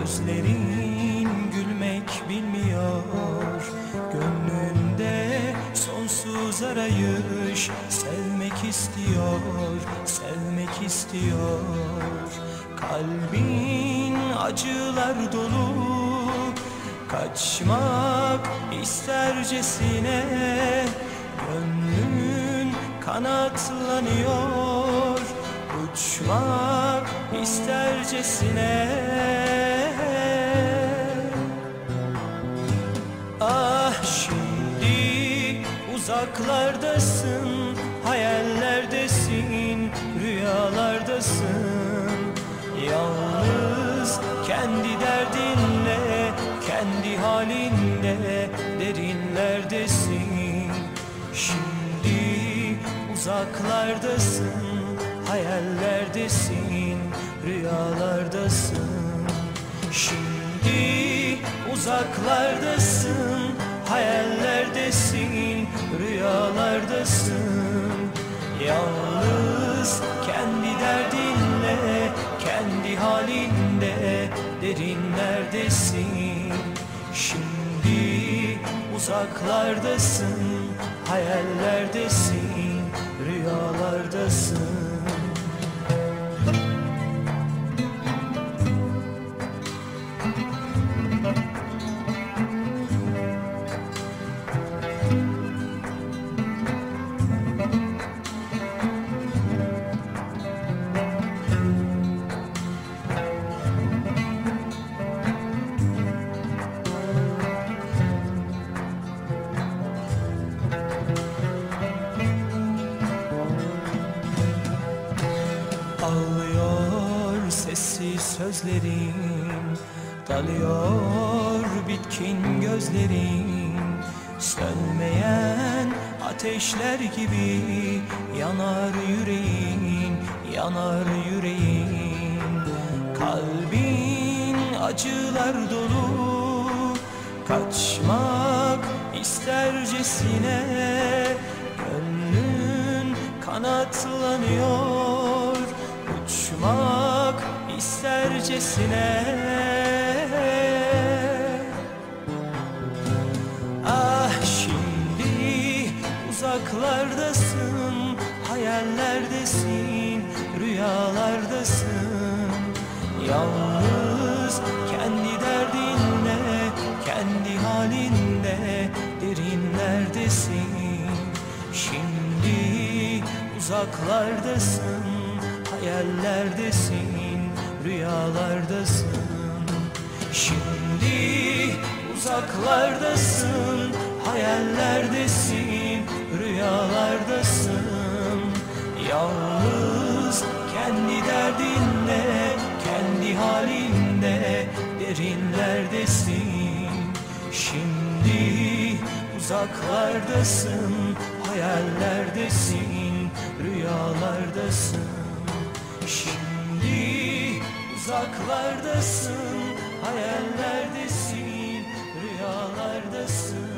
Gözlerin gülmek bilmiyor. Gönlünde sonsuz arayış Sevmek istiyor, sevmek istiyor. Kalbin acılar dolu Kaçmak istercesine Gönlün kanatlanıyor. Uçmak istercesine uzaklardasın Hayallerdesin, rüyalardasın. Yalnız kendi derdinle, kendi halinde derinlerdesin. Şimdi uzaklardasın, hayallerdesin, rüyalardasın. Şimdi uzaklardasın, rüyalardasın Yalnız kendi derdinle, kendi halinde derinlerdesin Şimdi uzaklardasın, hayallerdesin, rüyalardasın sessiz sözlerin Dalıyor bitkin gözlerin Sönmeyen ateşler gibi Yanar yüreğin, yanar yüreğin Kalbin acılar dolu Kaçmak istercesine Gönlün kanatlanıyor. Uçmak istercesine. Ah şimdi uzaklardasın Hayallerdesin, rüyalardasın. Yalnız kendi derdinle, kendi halinde derinlerdesin. Şimdi uzaklardasın, hayallerdesin, rüyalardasın. Şimdi uzaklardasın, hayallerdesin, rüyalardasın. Yalnız kendi derdinle, kendi halinde derinlerdesin. Şimdi uzaklardasın, hayallerdesin, rüyalardasın. Şimdi uzaklardasın, hayallerdesin, rüyalardasın